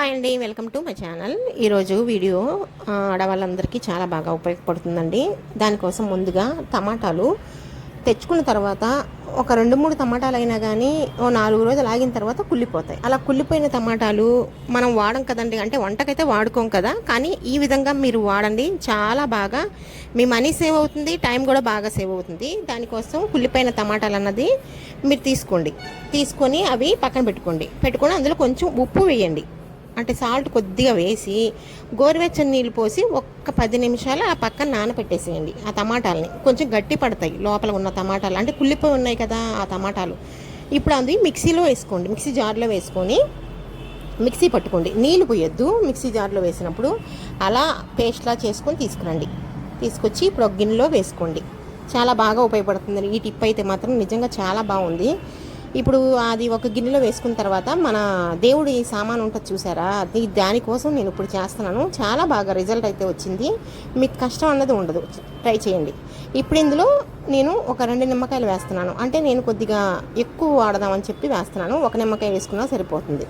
Hi అండి welcome to my channel. ఈరోజు video ఆడవాళ్ళందరికీ చాలా బాగా ఉపయోగపడుతుందండి. దానికోసం ముందుగా టమాటాలు తెచ్చుకున్న తర్వాత ఒక రెండు మూడు టమాటాలు అయినా కానీ ఓ నాలుగు రోజులు ఆగిన తర్వాత కుళ్ళిపోతాయి. అలా కుళ్ళిపోయిన టమాటాలు మనం వాడం కదండి అంటే వంటకైతే వాడుకోం కదా కానీ ఈ విధంగా మీరు వాడండి చాలా బాగా మీ మనీ సేవ్ అవుతుంది టైం కూడా బాగా సేవ్ అవుతుంది. దానికోసం కుళ్ళిపోయిన టమాటాలు అన్నది మీరు తీసుకోండి. తీసుకొని అవి పక్కన పెట్టుకోండి. పెట్టుకొని అందులో కొంచెం ఉప్పు వేయండి. అంటే సాల్ట్ కొద్దిగా వేసి గోరువెచ్చని నీళ్ళు పోసి ఒక్క పది నిమిషాలు ఆ పక్కన నానబెట్టేసేయండి ఆ టమాటాలని. కొంచెం గట్టి పడతాయి లోపల ఉన్న టమాటాలు. అంటే కుళ్ళిపోయి ఉన్నాయి కదా ఆ టమాటాలు. ఇప్పుడు అది మిక్సీలో వేసుకోండి. మిక్సీ జార్లో వేసుకొని మిక్సీ పట్టుకోండి. నీళ్ళు పోయొద్దు. మిక్సీ జార్లో వేసినప్పుడు అలా పేస్ట్లా చేసుకొని తీసుకురండి. తీసుకొచ్చి ఇప్పుడు ఒక గిన్నెలో వేసుకోండి. చాలా బాగా ఉపయోగపడుతుంది ఈ టిప్ అయితే మాత్రం నిజంగా చాలా బాగుంది. ఇప్పుడు అది ఒక గిన్నెలో వేసుకున్న తర్వాత మన దేవుడి సామాన్ ఉంటుంది చూసారా? అది దానికోసం నేను ఇప్పుడు చేస్తున్నాను. చాలా బాగా రిజల్ట్ అయితే వచ్చింది. మీకు కష్టం అన్నది ఉండదు. ట్రై చేయండి. ఇప్పుడు ఇందులో నేను ఒక రెండు నిమ్మకాయలు వేస్తున్నాను. అంటే నేను కొద్దిగా ఎక్కువ వాడదామని చెప్పి వేస్తున్నాను. ఒక నిమ్మకాయ వేసుకున్నా సరిపోతుంది.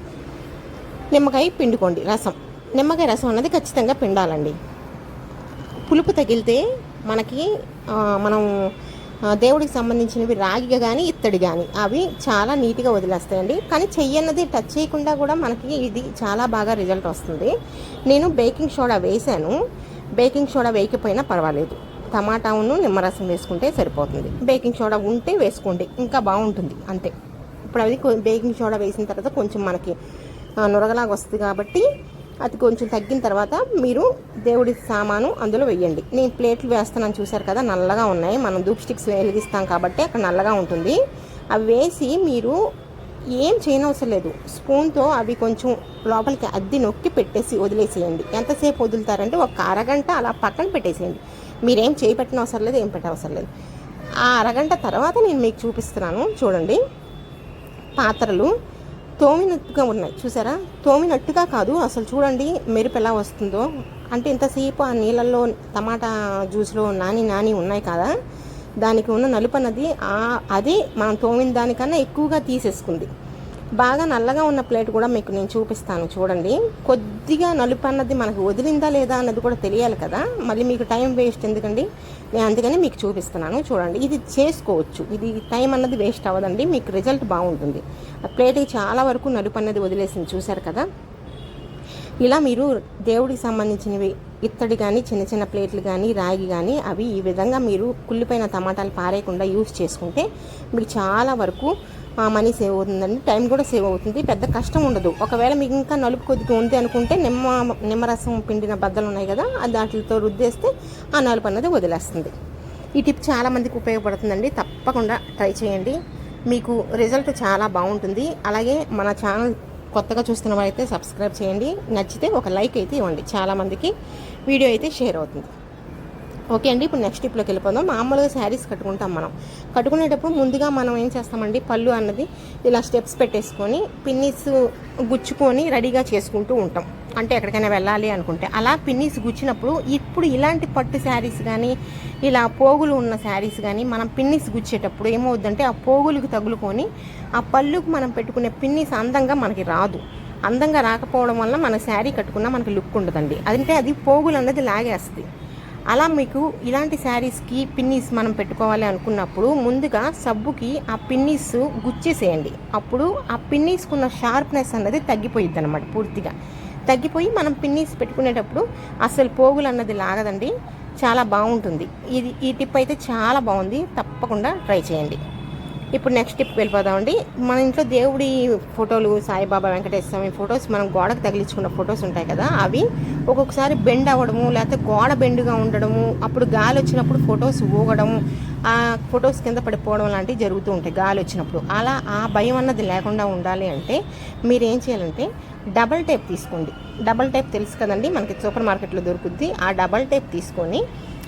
నిమ్మకాయ పిండుకోండి. రసం. నిమ్మకాయ రసం అన్నది ఖచ్చితంగా పిండాలండి. పులుపు తగిలితే మనకి మనం దేవుడికి సంబంధించినవి రాగిగా కానీ ఇత్తడి కానీ అవి చాలా నీట్గా వదిలేస్తాయండి. కానీ చెయ్యి అన్నది టచ్ చేయకుండా కూడా మనకి ఇది చాలా బాగా రిజల్ట్ వస్తుంది. నేను బేకింగ్ సోడా వేసాను. బేకింగ్ సోడా వేయకపోయినా పర్వాలేదు. టమాటాను నిమ్మరసం వేసుకుంటే సరిపోతుంది. బేకింగ్ సోడా ఉంటే వేసుకోండి. ఇంకా బాగుంటుంది. అంతే. ఇప్పుడు అది బేకింగ్ సోడా వేసిన తర్వాత కొంచెం మనకి నురగలాగా వస్తుంది కాబట్టి అది కొంచెం తగ్గిన తర్వాత మీరు దేవుడి సామాను అందులో వేయండి నేను ప్లేట్లు వేస్తానని చూసారు కదా నల్లగా ఉన్నాయి. మనం దూప్ స్టిక్స్ వెలిగిస్తాం కాబట్టి అక్కడ నల్లగా ఉంటుంది. అవి వేసి మీరు ఏం చేయనవసరం లేదు. స్పూన్తో అవి కొంచెం లోపలికి అద్ది నొక్కి పెట్టేసి వదిలేసేయండి. ఎంతసేపు వదులుతారంటే ఒక అరగంట అలా పక్కన పెట్టేసేయండి. మీరేం చేయి పెట్టిన అవసరం లేదు ఏం పెట్టనవసరం లేదు. ఆ అరగంట తర్వాత నేను మీకు చూపిస్తున్నాను. చూడండి. పాత్రలు. తోమినట్టుగా ఉన్నాయి. చూసారా? తోమినట్టుగా కాదు. అసలు చూడండి మెరుపు ఎలా వస్తుందో. అంటే ఇంతసేపు ఆ నీళ్ళల్లో టమాటా జ్యూస్లో నాని నాని ఉన్నాయి కదా? దానికి ఉన్న నలుపు అన్నది అదే అది మనం తోమిన దానికన్నా ఎక్కువగా తీసేసుకుంది. బాగా నల్లగా ఉన్న ప్లేట్ కూడా మీకు నేను చూపిస్తాను చూడండి. కొద్దిగా నలుపు అన్నది మనకు వదిలిందా లేదా అన్నది కూడా తెలియాలి కదా. మళ్ళీ మీకు టైం వేస్ట్ ఎందుకండి? నేను అందుకని మీకు చూపిస్తున్నాను చూడండి. ఇది చేసుకోవచ్చు. ఇది టైం అన్నది వేస్ట్ అవ్వదండి. మీకు రిజల్ట్ బాగుంటుంది. ఆ ప్లేట్కి చాలా వరకు నలుపు అన్నది వదిలేసింది చూశారు కదా? ఇలా మీరు దేవుడికి సంబంధించినవి ఇత్తడి కానీ చిన్న చిన్న ప్లేట్లు కానీ రాగి కానీ అవి ఈ విధంగా మీరు కుళ్ళిపోయిన టమాటాలు పారేయకుండా యూస్ చేసుకుంటే మీకు చాలా వరకు మనీ సేవ్ అవుతుందండి. టైం కూడా సేవ్ అవుతుంది. పెద్ద కష్టం ఉండదు. ఒకవేళ మీకు ఇంకా నలుపు కొద్దిగా ఉంది అనుకుంటే నిమ్మ నిమ్మరసం పిండిన బద్దలు ఉన్నాయి కదా అది దాంట్లతో రుద్దేస్తే ఆ నలుపు అన్నది వదిలేస్తుంది. ఈ టిప్ చాలామందికి ఉపయోగపడుతుందండి. తప్పకుండా ట్రై చేయండి. మీకు రిజల్ట్ చాలా బాగుంటుంది. అలాగే మన ఛానల్ కొత్తగా చూస్తున్న వారైతే సబ్స్క్రైబ్ చేయండి. నచ్చితే ఒక లైక్ అయితే ఇవ్వండి. చాలామందికి వీడియో అయితే షేర్ అవుతుంది. ఓకే అండి ఇప్పుడు నెక్స్ట్ టిప్లోకి వెళ్ళిపోదాం. మామూలుగా శారీస్ కట్టుకుంటాం మనం. కట్టుకునేటప్పుడు ముందుగా మనం ఏం చేస్తామండి? పళ్ళు అన్నది ఇలా స్టెప్స్ పెట్టేసుకొని పిన్నిస్ గుచ్చుకొని రెడీగా చేసుకుంటూ ఉంటాం. అంటే ఎక్కడికైనా వెళ్ళాలి అనుకుంటే. అలా పిన్నిస్ గుచ్చినప్పుడు ఇప్పుడు ఇలాంటి పట్టు శారీస్ కానీ ఇలా పోగులు ఉన్న శారీస్ కానీ మనం పిన్నిస్ గుచ్చేటప్పుడు ఏమవుద్దంటే ఆ పోగులకు తగులుకొని ఆ పళ్ళుకు మనం పెట్టుకునే పిన్నిస్ అందంగా మనకి రాదు. అందంగా రాకపోవడం వల్ల మన శారీ కట్టుకున్నా మనకి లుక్ ఉండదండి. అదంటే అది పోగులు అన్నది లాగేస్తుంది. అలా మీకు ఇలాంటి శారీస్కి పిన్నీస్ మనం పెట్టుకోవాలి అనుకున్నప్పుడు ముందుగా సబ్బుకి ఆ పిన్నీస్ గుచ్చేసేయండి. అప్పుడు ఆ పిన్నీస్కున్న షార్ప్నెస్ అన్నది తగ్గిపోయిద్ది అనమాట పూర్తిగా. తగ్గిపోయి మనం పిన్నీస్ పెట్టుకునేటప్పుడు అసలు పోగులు అన్నది లాగదండి. చాలా బాగుంటుంది. ఇది ఈ టిప్ అయితే చాలా బాగుంది. తప్పకుండా ట్రై చేయండి. ఇప్పుడు నెక్స్ట్ టిప్ వెళ్ళిపోదామండి. మన ఇంట్లో దేవుడి ఫోటోలు సాయిబాబా వెంకటేశ్వర స్వామి ఫొటోస్ మనం గోడకు తగిలించుకున్న ఫొటోస్ ఉంటాయి కదా అవి ఒక్కొక్కసారి బెండ్ అవ్వడము లేకపోతే గోడ బెండుగా ఉండడము అప్పుడు గాలి వచ్చినప్పుడు ఫొటోస్ ఊగడము ఆ ఫొటోస్ కింద పడిపోవడం లాంటివి జరుగుతూ ఉంటాయి గాలి వచ్చినప్పుడు. అలా ఆ భయం అన్నది లేకుండా ఉండాలి అంటే మీరు ఏం చేయాలంటే డబల్ టేప్ తీసుకోండి. డబల్ టేప్ తెలుసు కదండి మనకి సూపర్ మార్కెట్లో దొరుకుద్ది. ఆ డబల్ టేప్ తీసుకొని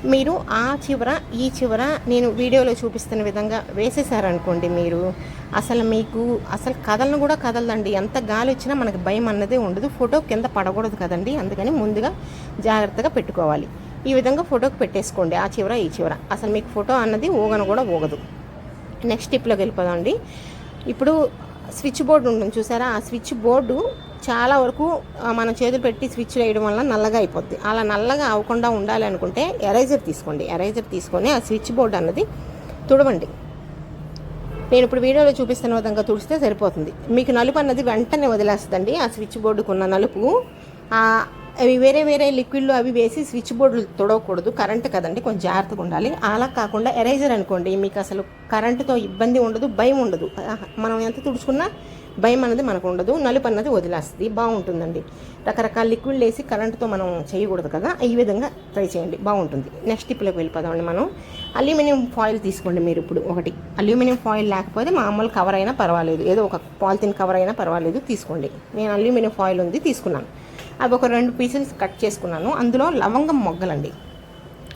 మీరు ఆ చివర ఈ చివర నేను వీడియోలో చూపిస్తున్న విధంగా వేసేసారనుకోండి మీరు. అసలు మీకు అసలు కథలను కూడా కదలదండి. ఎంత గాలి వచ్చినా మనకు భయం అన్నదే ఉండదు. ఫోటో కింద పడకూడదు కదండి. అందుకని ముందుగా జాగ్రత్తగా పెట్టుకోవాలి. ఈ విధంగా ఫోటోకి పెట్టేసుకోండి. ఆ చివర ఈ చివర. అసలు మీకు ఫోటో అన్నది ఊగను కూడా ఊగదు. నెక్స్ట్ టిప్లోకి వెళ్ళిపోదామండి. ఇప్పుడు స్విచ్ బోర్డు ఉంటుంది చూసారా? ఆ స్విచ్ బోర్డు చాలా వరకు మన మనం చేతులు పెట్టి స్విచ్ వేయడం వల్ల నల్లగా అయిపోద్ది. అలా నల్లగా అవ్వకుండా ఉండాలి అనుకుంటే ఎరైజర్ తీసుకోండి. ఎరైజర్ తీసుకొని ఆ స్విచ్ బోర్డ్ అన్నది తుడవండి. నేను ఇప్పుడు వీడియోలో చూపిస్తున్న విధంగా తుడిస్తే సరిపోతుంది. మీకు నలుపు అన్నది వెంటనే వదిలేస్తుందండి. ఆ స్విచ్ బోర్డుకున్న నలుపు అవి వేరే వేరే లిక్విడ్లు అవి వేసి స్విచ్ బోర్డులు తొడవకూడదు. కరెంట్ కదండి కొంచెం జాగ్రత్తగా ఉండాలి. అలా కాకుండా ఎరైజర్ అనుకోండి మీకు అసలు కరెంటుతో ఇబ్బంది ఉండదు భయం ఉండదు. మనం ఎంత తుడుచుకున్నా భయం అనేది మనకు ఉండదు నలుపు అన్నది వదిలేస్తుంది. బాగుంటుందండి రకరకాల లిక్విడ్లు వేసి కరెంటుతో మనం చేయకూడదు కదా ఈ విధంగా ట్రై చేయండి. బాగుంటుంది నెక్స్ట్ టిప్లోకి వెళ్ళిపోదామండి మనం. అల్యూమినియం ఫాయిల్ తీసుకోండి మీరు ఇప్పుడు ఒకటి. అల్యూమినియం ఫాయిల్ లేకపోతే మామూలు కవర్ అయినా పర్వాలేదు. ఏదో ఒక పాలిథిన్ కవర్ అయినా పర్వాలేదు తీసుకోండి. నేను అల్యూమినియం ఫాయిల్ ఉంది తీసుకున్నాను. అవి ఒక రెండు పీసెస్ కట్ చేసుకున్నాను. అందులో లవంగం మొగ్గలండి.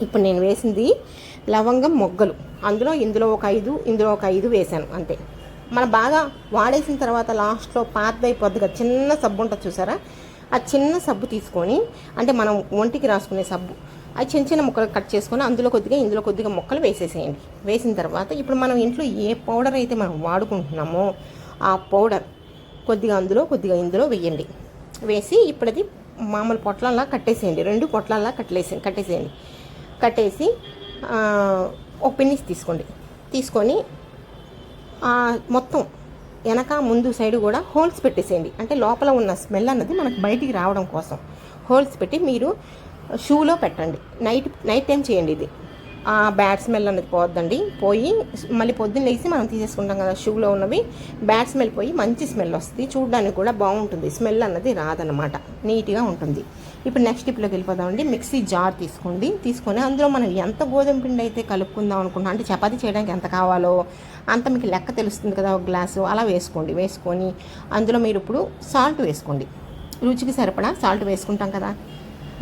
ఇప్పుడు నేను వేసింది లవంగం మొగ్గలు. అందులో ఇందులో ఒక ఐదు ఇందులో ఒక ఐదు వేశాను అంతే. మనం బాగా వాడేసిన తర్వాత లాస్ట్లో పాత కదా చిన్న సబ్బు ఉంటుంది చూసారా? ఆ చిన్న సబ్బు తీసుకొని అంటే మనం ఒంటికి రాసుకునే సబ్బు అది చిన్న చిన్న ముక్కలు కట్ చేసుకొని అందులో కొద్దిగా ఇందులో కొద్దిగా ముక్కలు వేసేసేయండి. వేసిన తర్వాత ఇప్పుడు మనం ఇంట్లో ఏ పౌడర్ అయితే మనం వాడుకుంటున్నామో ఆ పౌడర్ కొద్దిగా అందులో కొద్దిగా ఇందులో వేయండి. వేసి ఇప్పుడు అది మామూలు పొట్లల్లా కట్టేసేయండి. రెండు పొట్లల్లా కట్టేసి కట్టేసేయండి. కట్టేసి ఒక పిన్నిస్ తీసుకోండి. తీసుకొని మొత్తం వెనక ముందు సైడ్ కూడా హోల్స్ పెట్టేసేయండి. అంటే లోపల ఉన్న స్మెల్ అన్నది మనకు బయటికి రావడం కోసం. హోల్స్ పెట్టి మీరు షూలో పెట్టండి. నైట్ నైట్ టైం చేయండి ఇది. బ్యాడ్ స్మెల్ అనేది పోద్దండి పోయి మళ్ళీ పొద్దున్న లేచి మనం తీసేసుకుంటాం కదా షూలో ఉన్నవి. బ్యాడ్ స్మెల్ పోయి మంచి స్మెల్ వస్తుంది. చూడడానికి కూడా బాగుంటుంది. స్మెల్ అన్నది రాదనమాట నీట్గా ఉంటుంది. ఇప్పుడు నెక్స్ట్ స్టెప్లోకి వెళ్ళిపోదామండి. మిక్సీ జార్ తీసుకోండి. తీసుకొని అందులో మనం ఎంత గోధుమ పిండి అయితే కలుపుకుందాం అనుకుంటున్నాం అంటే చపాతీ చేయడానికి ఎంత కావాలో అంత మీకు లెక్క తెలుస్తుంది కదా ఒక గ్లాసు అలా వేసుకోండి. వేసుకొని అందులో మీరు ఇప్పుడు సాల్ట్ వేసుకోండి. రుచికి సరిపడా సాల్ట్ వేసుకుంటాం కదా.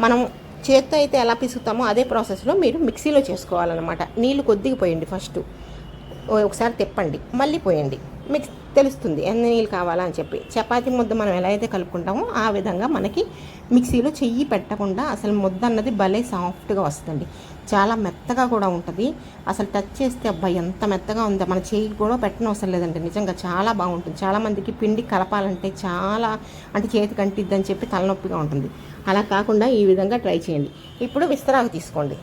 మనం చేత్తో అయితే ఎలా పిసుకుతామో అదే ప్రాసెస్లో మీరు మిక్సీలో చేసుకోవాలన్నమాట. నీళ్ళు కొద్దిగా పోయండి ఫస్ట్. ఒకసారి తిప్పండి. మళ్ళీ పోయండి. మీకు తెలుస్తుంది ఎన్ని నీళ్ళు కావాలా అని చెప్పి. చపాతి ముద్ద మనం ఎలా అయితే కలుపుకుంటామో ఆ విధంగా మనకి మిక్సీలో చెయ్యి పెట్టకుండా అసలు ముద్ద అన్నది భలే సాఫ్ట్గా వస్తుంది చాలా మెత్తగా కూడా ఉంటుంది. అసలు టచ్ చేస్తే అబ్బాయి ఎంత మెత్తగా ఉందో. మన చేయి కూడా పెట్టడం అవసరం లేదండి. నిజంగా చాలా బాగుంటుంది. చాలామందికి పిండి కలపాలంటే చాలా అంటే చేతికి అంటిద్దని చెప్పి తలనొప్పిగా ఉంటుంది. అలా కాకుండా ఈ విధంగా ట్రై చేయండి. ఇప్పుడు విస్తరాకు తీసుకోండి.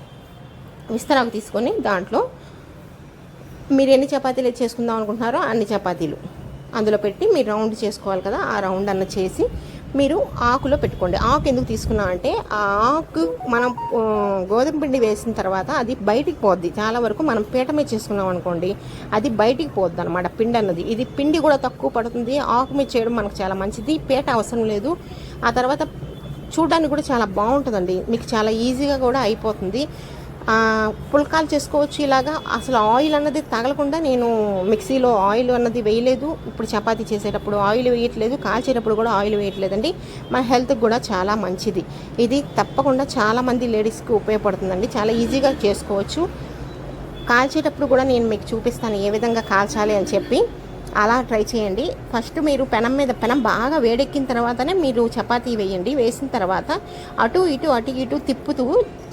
విస్తరాకు తీసుకొని దాంట్లో మీరు ఎన్ని చపాతీలు చేసుకుందాం అనుకుంటున్నారో అన్ని చపాతీలు అందులో పెట్టి మీరు రౌండ్ చేసుకోవాలి కదా. ఆ రౌండ్ అన్న చేసి మీరు ఆకులో పెట్టుకోండి. ఆకు ఎందుకు తీసుకున్నా అంటే ఆ ఆకు మనం గోధుమ పిండి వేసిన తర్వాత అది బయటికి పోద్ది. చాలా వరకు మనం పీట మీద చేసుకున్నాం అనుకోండి అది బయటికి పోద్ది అనమాట పిండి అన్నది. ఇది పిండి కూడా తక్కువ పడుతుంది. ఆకు మీద చేయడం మనకు చాలా మంచిది. పీట అవసరం లేదు. ఆ తర్వాత చూడడానికి కూడా చాలా బాగుంటుందండి. మీకు చాలా ఈజీగా కూడా అయిపోతుంది. పుల్కాలు చేసుకోవచ్చు ఇలాగా. అసలు ఆయిల్ అన్నది తగలకుండా నేను మిక్సీలో ఆయిల్ అన్నది వేయలేదు. ఇప్పుడు చపాతీ చేసేటప్పుడు ఆయిల్ వేయట్లేదు. కాల్చేటప్పుడు కూడా ఆయిల్ వేయట్లేదండి. మన హెల్త్కి కూడా చాలా మంచిది. ఇది తప్పకుండా చాలా మంది లేడీస్కి ఉపయోగపడుతుందండి. చాలా ఈజీగా చేసుకోవచ్చు. కాల్చేటప్పుడు కూడా నేను మీకు చూపిస్తాను ఏ విధంగా కాల్చాలి అని చెప్పి. అలా ట్రై చేయండి. ఫస్ట్ మీరు పెనం మీద పెనం బాగా వేడెక్కిన తర్వాతనే మీరు చపాతీ వేయండి. వేసిన తర్వాత అటు ఇటు అటు ఇటు తిప్పుతూ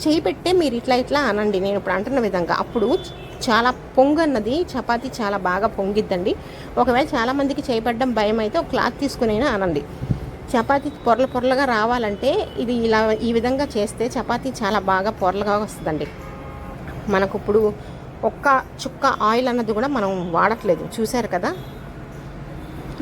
చేయి పెట్టే మీరు ఇట్లా ఇట్లా అనండి. నేను ఇప్పుడు అంటున్న విధంగా అప్పుడు చాలా పొంగు అన్నది చపాతీ చాలా బాగా పొంగిద్దండి. ఒకవేళ చాలామందికి చేయబడ్డం భయం అయితే ఒక క్లాత్ తీసుకునైనా అనండి. చపాతీ పొరల పొరలుగా రావాలంటే ఇది ఇలా ఈ విధంగా చేస్తే చపాతీ చాలా బాగా పొరలుగా వస్తుందండి. మనకు ఇప్పుడు ఒక్క చుక్క ఆయిల్ అన్నది కూడా మనం వాడట్లేదు. చూశారు కదా?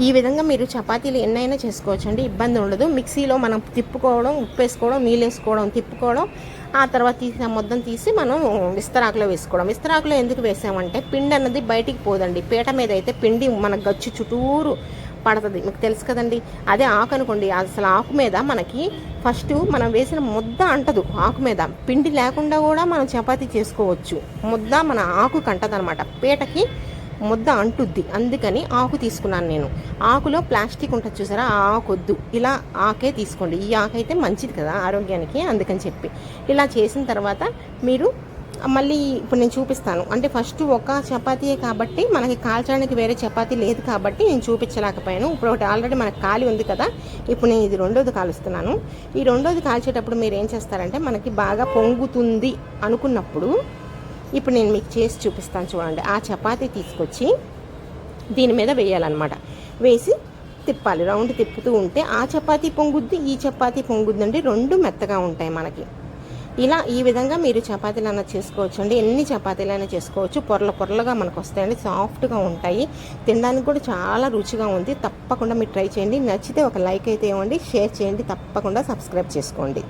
ఈ విధంగా మీరు చపాతీలు ఎన్నైనా చేసుకోవచ్చండి. ఇబ్బంది ఉండదు. మిక్సీలో మనం తిప్పుకోవడం ఉప్పు వేసుకోవడం నీళ్ళు వేసుకోవడం తిప్పుకోవడం ఆ తర్వాత తీసిన మొత్తం తీసి మనం విస్తరాకులో వేసుకోవడం. విస్తరాకులో ఎందుకు వేసామంటే పిండి అన్నది బయటికి పోదండి. పీట మీద అయితే పిండి మన గచ్చు చుట్టూరు పడుతుంది మీకు తెలుసు కదండి అదే ఆకు అనుకోండి అసలు ఆకు మీద మనకి ఫస్ట్ మనం వేసిన ముద్ద అంటదు ఆకు మీద. పిండి లేకుండా కూడా మనం చపాతీ చేసుకోవచ్చు. ముద్ద మన ఆకు కంటదనమాట. పీటకి ముద్ద అంటుద్ది. అందుకని ఆకు తీసుకున్నాను నేను. ఆకులో ప్లాస్టిక్ ఉంటుంది చూసారా ఆ ఆకు వద్దు ఇలా ఆకే తీసుకోండి. ఈ ఆకు అయితే మంచిది కదా ఆరోగ్యానికి అందుకని చెప్పి. ఇలా చేసిన తర్వాత మీరు మళ్ళీ ఇప్పుడు నేను చూపిస్తాను. అంటే ఫస్ట్ ఒక చపాతీయే కాబట్టి మనకి కాల్చడానికి వేరే చపాతీ లేదు కాబట్టి నేను చూపించలేకపోయాను. ఇప్పుడు ఒకటి ఆల్రెడీ మనకు ఖాళీ ఉంది కదా ఇప్పుడు నేను ఇది రెండోది కాలుస్తున్నాను. ఈ రెండోది కాల్చేటప్పుడు మీరు ఏం చేస్తారంటే మనకి బాగా పొంగుతుంది అనుకున్నప్పుడు ఇప్పుడు నేను మీకు చేసి చూపిస్తాను చూడండి. ఆ చపాతీ తీసుకొచ్చి దీని మీద వేయాలన్నమాట. వేసి తిప్పాలి. రౌండ్ తిప్పుతూ ఉంటే ఆ చపాతీ పొంగుద్ది ఈ చపాతీ పొంగుద్దండి. రెండు మెత్తగా ఉంటాయి మనకి. ఇలా ఈ విధంగా మీరు చపాతీలైనా చేసుకోవచ్చు అండి ఎన్ని చపాతీలైనా చేసుకోవచ్చు. పొరల పొరలుగా మనకు వస్తాయండి సాఫ్ట్గా ఉంటాయి. తినడానికి కూడా చాలా రుచిగా ఉంది. తప్పకుండా మీరు ట్రై చేయండి. నచ్చితే ఒక లైక్ అయితే ఇవ్వండి. షేర్ చేయండి. తప్పకుండా సబ్స్క్రైబ్ చేసుకోండి.